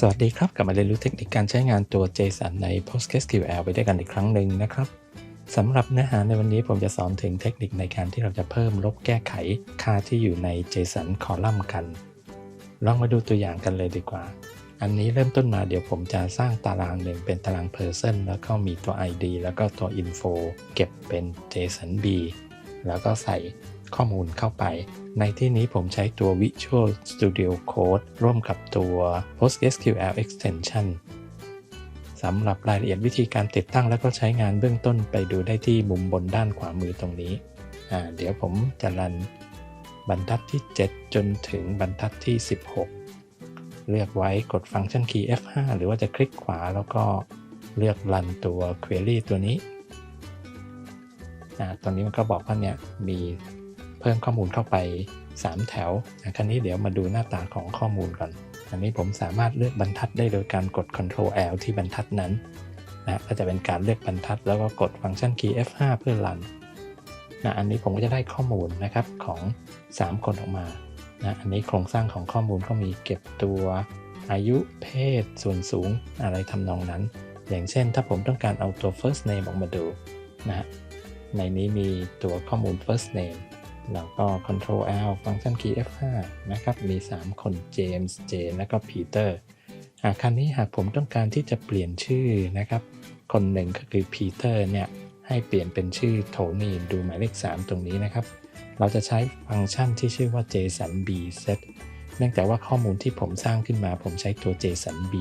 สวัสดีครับ กลับมาเรียนรู้เทคนิคการใช้งานตัว JSON ใน PostgreSQL ไปด้วยกันอีกครั้งหนึ่งนะครับสำหรับเนื้อหาในวันนี้ผมจะสอนถึงเทคนิคในการที่เราจะเพิ่มลบแก้ไขค่าที่อยู่ใน JSON คอลัมน์กัน ลองมาดูตัวอย่างกันเลยดีกว่า อันนี้เริ่มต้นมาเดี๋ยวผมจะสร้างตารางหนึ่งเป็นตาราง Person แล้วก็มีตัว ID แล้วก็ตัว Info เก็บเป็น JSON B แล้วก็ใส่ ข้อมูลเข้าไป ในที่นี้ผมใช้ตัว Visual Studio Code ร่วมกับตัว PostgreSQL Extension สำหรับรายละเอียดวิธีการติดตั้งแล้วก็ใช้งานเบื้องต้นไปดูได้ที่มุมบนด้านขวามือตรงนี้ เดี๋ยวผมจะรันบรรทัดที่ 7 จนถึงบรรทัดที่ 16 เลือกไว้กดฟังก์ชันคีย์ F5 หรือว่าจะคลิกขวาแล้วก็เลือกรันตัว Query ตัวนี้ตรงนี้มันก็บอกว่าเนี่ยมี พิ่มข้อมูลเข้าไป 3 แถวนะครั้นี้เดี๋ยวมาดูหน้าตาของข้อมูลก่อน อันนี้ผมสามารถเลือกบรรทัดได้โดยการกด Ctrl L ที่บรรทัดนั้นนะก็จะเป็นการเลือกบรรทัด แล้วก็กดฟังก์ชันคีย์ F5 เพื่อรันนะอันนี้ผมก็จะได้ข้อมูลนะครับของ 3 คนออกมานะอันนี้โครงสร้างของข้อมูลก็มีเก็บตัวอายุเพศ ส่วนสูงอะไรทำนองนั้น อย่างเช่นถ้าผมต้องการเอาตัว first name ออกมาดูนะในนี้มีตัวข้อมูล first name แล้วก็ Ctrl L ฟังก์ชัน Key F5 นะครับ มี 3 คน James Jane และก็ Peter หากคันนี้หากผมต้องการที่จะเปลี่ยนชื่อนะครับ คนหนึ่งก็คือ Peter เนี่ยให้เปลี่ยนเป็นชื่อโทนี่ดูหมายเลข 3 ตรงนี้นะครับ เราจะใช้ฟังก์ชันที่ชื่อว่า JSON B set เนื่องจากว่าข้อมูลที่ผมสร้างขึ้นมา ผมใช้ตัว JSON B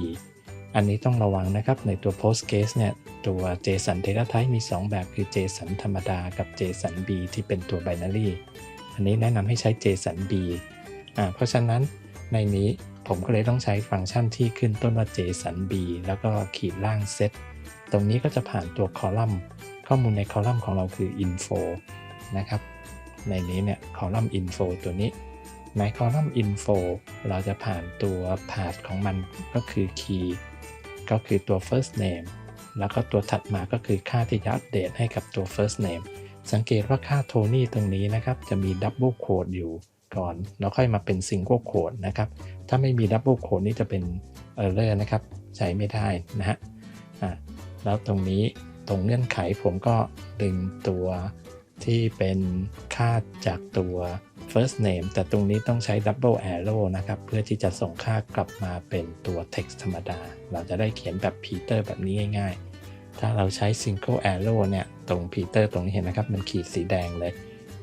อันนี้ต้องระวังนะครับในตัว Postgres เนี่ยตัว JSON Data Type มี 2 แบบคือ JSON ธรรมดากับ JSON B ที่เป็นตัว binary อันนี้แนะนำให้ใช้ JSON B อ่าเพราะฉะนั้นในนี้ผมก็เลยต้องใช้ฟังก์ชันที่ขึ้นต้นว่า JSON B แล้วก็ขีดล่าง set ตรงนี้ก็จะผ่านตัวคอลัมน์ ข้อมูลในคอลัมน์ของเราคือ info นะครับ ในนี้เนี่ยคอลัมน์ info ตัวนี้ ในคอลัมน์ info เราจะผ่านตัว path ของมันก็คือ key ก็คือตัว first name แล้วก็ตัวถัดมาก็คือค่าที่จะอัปเดตให้กับตัว first name สังเกตว่าค่าโทนี่ตรงนี้นะครับจะมีดับเบิลโคดอยู่ก่อน แล้วค่อยมาเป็นซิงเกิลโคดนะครับ ถ้าไม่มีดับเบิลโคดนี่จะเป็นเออร์เลอร์นะครับ ใช้ไม่ได้นะฮะแล้วตรงนี้ตรงเงื่อนไขผมก็ดึงตัว ที่เป็นค่าจากตัว first name แต่ตรงนี้ต้องใช้ double arrow นะครับ เพื่อที่จะส่งค่ากลับมาเป็นตัว text ธรรมดา เราจะได้เขียนแบบ Peter แบบนี้ง่ายๆ ถ้าเราใช้ single arrow เนี่ย ตรง Peter ตรงนี้เห็นนะครับ มันขีดสีแดงเลย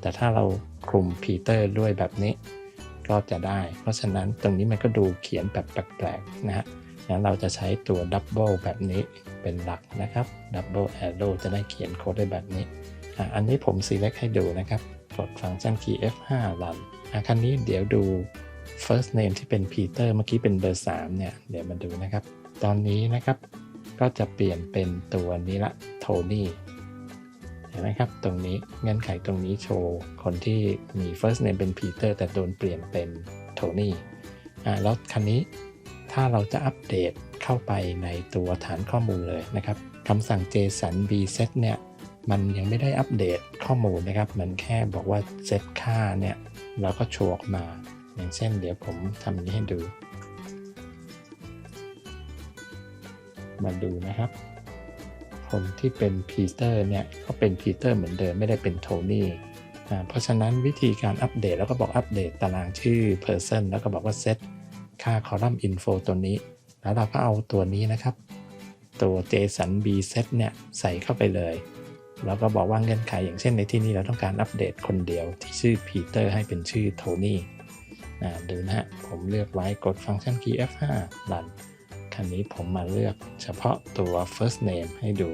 แต่ถ้าเราคลุม Peter ด้วยแบบนี้ ก็จะได้ เพราะฉะนั้นตรงนี้มันก็ดูเขียนแบบแปลกๆ นะฮะงั้นเราจะใช้ตัว double แบบนี้เป็นหลักนะครับ double arrow จะได้เขียนโค้ดได้แบบนี้ อันนี้ผม select ให้ดูนะครับกดฟังก์ชัน key F5 รันคันนี้เดี๋ยวดู first name ที่เป็น Peter เมื่อกี้เป็นเบอร์ 3 เนี่ย เดี๋ยวมาดูนะครับ ตอนนี้นะครับ ก็จะเปลี่ยนเป็นตัวนี้ละโทนี่เห็นไหมครับ ตรงนี้เงื่อนไขตรงนี้โชว์คนที่มี first name เป็น Peter แต่โดนเปลี่ยนเป็นโทนี่อ่าแล้วคันนี้ถ้าเราจะอัปเดตเข้าไปในตัวฐานข้อมูลเลยนะครับคำสั่ง JSON B set เนี่ย มันยังไม่ได้อัปเดตข้อมูลนะครับ มันแค่บอกว่าเซตค่าเนี่ยเราก็โชว์ออกมา อย่างเช่นเดี๋ยวผมทำนี้ให้ดู มาดูนะครับ คนที่เป็นพีเตอร์เนี่ยก็เป็นพีเตอร์เหมือนเดิมไม่ได้เป็นโทนี่เพราะฉะนั้นวิธีการอัปเดตแล้วก็บอกอัปเดตตารางชื่อ person แล้วก็บอกว่าเซตค่าคอลัมน์ info ตัวนี้ แล้วเราก็เอาตัวนี้นะครับ ตัว JSON B set เนี่ยใส่เข้าไปเลย แล้วก็บอกว่าเงื่อนไขอย่างเช่นในที่นี้เราต้องการอัปเดตคนเดียวที่ชื่อพีเตอร์ให้เป็นชื่อโทนี่ดูนะฮะ ผมเลือกไว้กดฟังก์ชัน key F5 รันคันนี้ผมมาเลือกเฉพาะตัว first name ให้ดู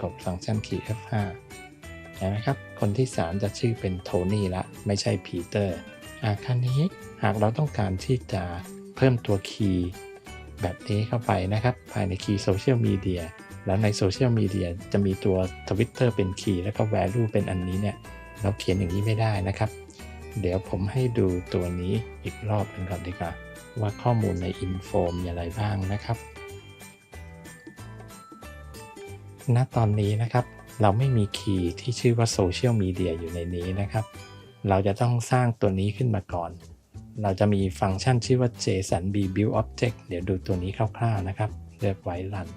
กดฟังก์ชัน key F5 เห็นไหมครับ คนที่ 3 จะชื่อเป็นโทนี่ละ ไม่ใช่พีเตอร์คันนี้หากเราต้องการที่จะเพิ่มตัวคีย์แบบนี้เข้าไปนะครับ ภายในคีย์โซเชียลมีเดีย แล้วในโซเชียลมีเดียจะมีตัว Twitter เป็นคีย์แล้วก็ value เป็นอันนี้เนี่ย เราเขียนอย่างนี้ไม่ได้นะครับ เดี๋ยวผมให้ดูตัวนี้อีกรอบหนึ่งก่อนดีกว่า ว่าข้อมูลใน info มีอะไรบ้างนะครับ ณตอนนี้นะครับ เราไม่มีคีย์ที่ชื่อว่าโซเชียลมีเดียอยู่ในนี้นะครับ เราจะต้องสร้างตัวนี้ขึ้นมาก่อน เราจะมีฟังก์ชันชื่อว่า JSON B Build Object เดี๋ยวดูตัวนี้คร่าวๆนะครับ เลือกไว้รัน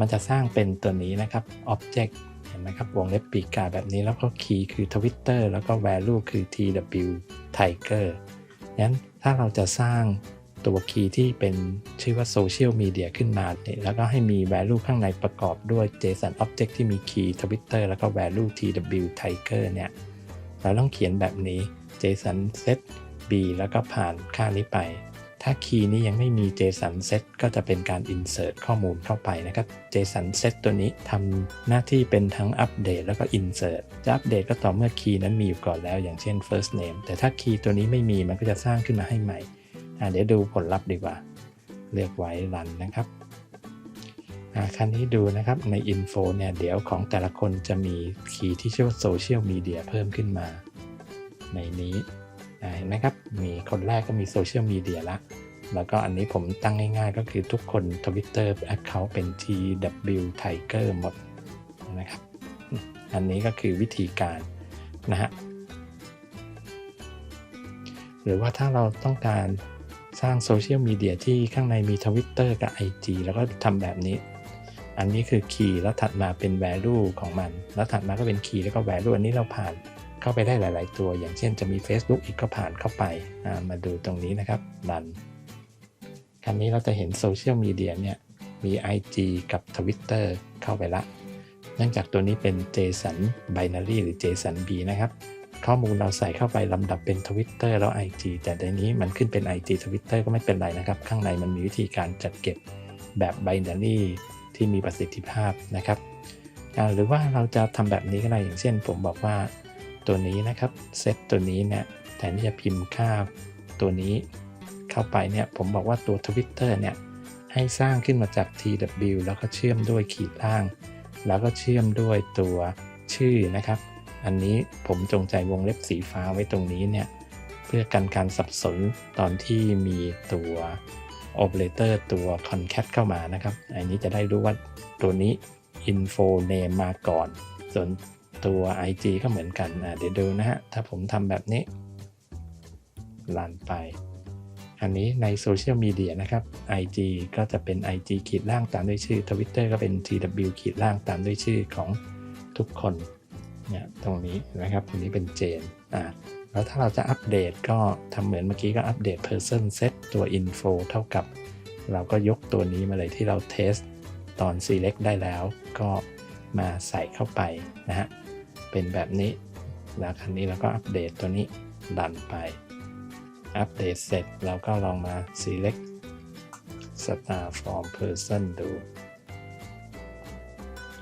มันจะสร้างเป็นตัวนี้นะครับ Object เห็นไหมครับ วงเล็บปีกาแบบนี้แล้วก็ Key คือ Twitter แล้วก็ Value คือ TW Tiger งั้นถ้าเราจะสร้างตัวคีย์ที่เป็นชื่อว่า Social Media ขึ้นมาเนี่ยแล้วก็ให้มี value ข้างในประกอบด้วย JSON Object ที่มีคีย์ Twitter แล้วก็ value TW Tiger เนี่ย เราต้องเขียนแบบนี้ JSON set b แล้วก็ผ่านค่านี้ไป ถ้าคีย์นี้ยังไม่มี JSON set ก็จะเป็นการ insert ข้อมูลเข้าไปนะครับ JSON set ตัวนี้ทำหน้าที่เป็นทั้งอัปเดตแล้วก็ insert จะอัปเดตก็ต่อเมื่อคีย์นั้นมีอยู่ก่อนแล้วอย่างเช่น first name แต่ถ้าคีย์ตัวนี้ไม่มีมันก็จะสร้างขึ้นมาให้ใหม่เดี๋ยวดูผลลัพธ์ดีกว่า เลือกไว้รันนะครับคันนี้ดูนะครับใน Info เนี่ยเดี๋ยวของแต่ละคนจะมีคีย์ที่ชื่อว่า Social Media เพิ่มขึ้นมา ในนี้ เห็นไหมครับ มีคนแรกก็มีโซเชียลมีเดียละ แล้วก็อันนี้ผมตั้งง่ายๆ ก็คือทุกคน Twitter Account เป็น TW Tiger หมดนะครับ อันนี้ก็คือวิธีการนะฮะ หรือว่าถ้าเราต้องการสร้างโซเชียลมีเดียที่ข้างในมี Twitter กับ IG แล้วก็ทำแบบนี้ อันนี้คือคีย์แล้วถัดมาเป็น value ของมัน แล้วถัดมาก็เป็นคีย์แล้วก็ value อันนี้เราผ่าน เข้าไปได้หลาย ๆ ตัว อย่างเช่นจะมี Facebook อีกก็ผ่านเข้าไปมาดูตรงนี้นะครับรันครั้นี้เราจะเห็นโซเชียลมีเดียเนี่ยมี IG กับ Twitter เข้าไปละ เนื่องจากตัวนี้เป็น JSON binary หรือ JSON B นะครับ ข้อมูลเราใส่เข้าไปลำดับเป็น Twitter แล้ว IG แต่ในนี้มันขึ้นเป็น IG Twitter ก็ไม่เป็นไรนะครับ ข้างในมันมีวิธีการจัดเก็บแบบ binary ที่มีประสิทธิภาพนะครับ หรือว่าเราจะทำแบบนี้ก็ได้อย่างเช่น ผมบอกว่า ตัวนี้นะครับเซตตัวนี้เนี่ยแทนที่จะพิมพ์ค่าตัวนี้เข้าไปเนี่ยผมบอกว่าตัว Twitter เนี่ยให้สร้างขึ้นมาจาก tw แล้วก็เชื่อมด้วยขีดล่าง แล้วก็เชื่อมด้วยตัวชื่อนะครับ อันนี้ผมจงใจวงเล็บสีฟ้าไว้ตรงนี้เนี่ยเพื่อกันการสับสนตอนที่มีตัวโอเปอเรเตอร์ตัว concat เข้ามานะครับ อันนี้จะได้รู้ว่าตัวนี้ info name มาก่อน ส่วน ตัว IG ก็เหมือนกันนะเดี๋ยวดูนะฮะ ถ้าผมทำแบบนี้ลันไป อันนี้ในโซเชียลมีเดียนะครับ IG ก็จะเป็น IG ขีดล่างตามด้วยชื่อ Twitter ก็เป็น TW ขีดล่างตามด้วยชื่อของทุกคนเนี่ยตรงนี้นะครับ ตรงนี้เป็นเจนอ่าแล้วถ้าเราจะอัปเดตก็ทำเหมือนเมื่อกี้ก็อัปเดต person set ตัว info เท่ากับ เราก็ยกตัวนี้มาเลยที่เราเทสตอน select ได้แล้ว ก็มาใส่เข้าไปนะฮะ เป็นแบบนี้แล้วครั้นี้เราก็อัปเดตตัวนี้ดันไป อัปเดตเสร็จเราก็ลองมา select star from person ดู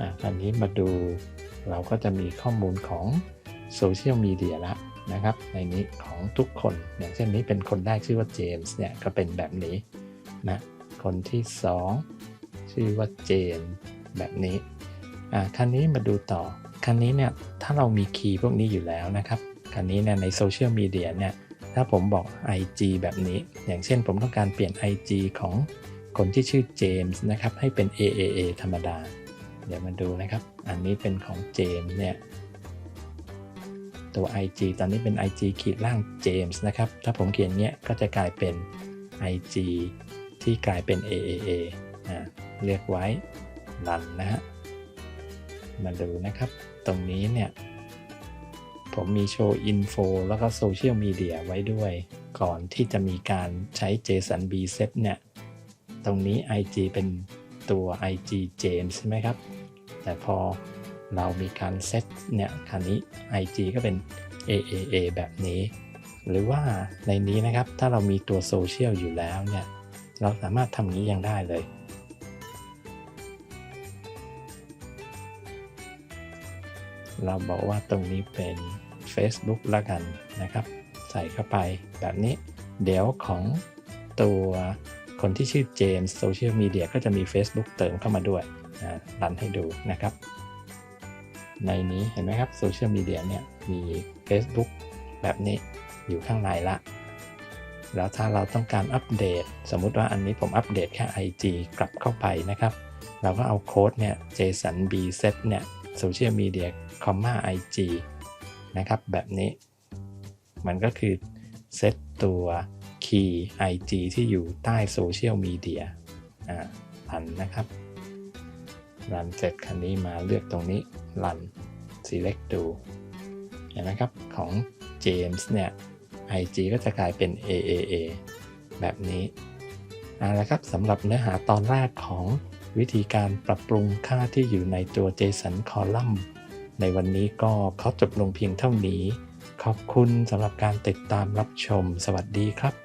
อะคราวนี้มาดูเราก็จะมีข้อมูลของโซเชียลมีเดียละนะครับ ในนี้ของทุกคน อย่างเช่นนี้เป็นคนแรกชื่อว่าเจมส์เนี่ย ก็เป็นแบบนี้นะคนที่ 2 ชื่อว่าเจนแบบนี้อ่าครั้นี้มาดูต่อ คันนี้เนี่ยถ้าเรามีคีย์พวกนี้อยู่แล้วนะครับคันนี้เนี่ยในโซเชียลมีเดียเนี่ยถ้าผมบอก IG แบบนี้ อย่างเช่นผมต้องการเปลี่ยน IG ของคนที่ชื่อเจมส์นะครับให้เป็น AAA ธรรมดา เดี๋ยวมาดูนะครับ อันนี้เป็นของเจมส์เนี่ยตัว IG ตอนนี้เป็น IG ขีดล่างเจมส์นะครับ ถ้าผมเขียนเนี้ยก็จะกลายเป็น IG ที่กลายเป็น AAA อ่าเรียกไว้รันนะฮะ มาดูนะครับ ตรงนี้เนี่ย ผมมีโชว์อินโฟแล้วก็โซเชียลมีเดียไว้ด้วย ก่อนที่จะมีการใช้ JSON B set เนี่ย ตรงนี้ IG เป็นตัว IG James ใช่ไหมครับ แต่พอเรามีการเซตเนี่ยคันนี้ IG ก็เป็น AAA แบบนี้ หรือว่าในนี้นะครับ ถ้าเรามีตัวโซเชียลอยู่แล้วเนี่ย เราสามารถทำนี้ยังได้เลย เราบอกว่าตรงนี้เป็น Facebook ละกันนะครับ ใส่เข้าไปแบบนี้ เดี๋ยวของตัวคนที่ชื่อเจมส์โซเชียลมีเดียก็จะมี Facebook เติมเข้ามาด้วยรันให้ดูนะครับ ในนี้เห็นไหมครับโซเชียลมีเดียเนี่ยมี Facebook แบบนี้อยู่ข้างในละ แล้วถ้าเราต้องการอัปเดต สมมุติว่าอันนี้ผมอัปเดตแค่ IG กลับเข้าไปนะครับ เราก็เอาโค้ดเนี่ย JSON B set เนี่ยโซเชียลมีเดีย IG นะครับ แบบนี้ มันก็คือเซตตัวคีย์ IG ที่อยู่ใต้โซเชียลมีเดียรันนะครับรันเสร็จคันนี้มาเลือกตรงนี้รัน select ดูเห็นไหมครับ ของ James เนี่ย IG ก็จะกลายเป็น AAA แบบนี้เอาละครับสำหรับเนื้อหาตอนแรกของวิธีการปรับปรุงค่าที่อยู่ในตัว JSON Column ในวันนี้ก็ขอจบลงเพียงเท่านี้ ขอบคุณสำหรับการติดตามรับชม สวัสดีครับ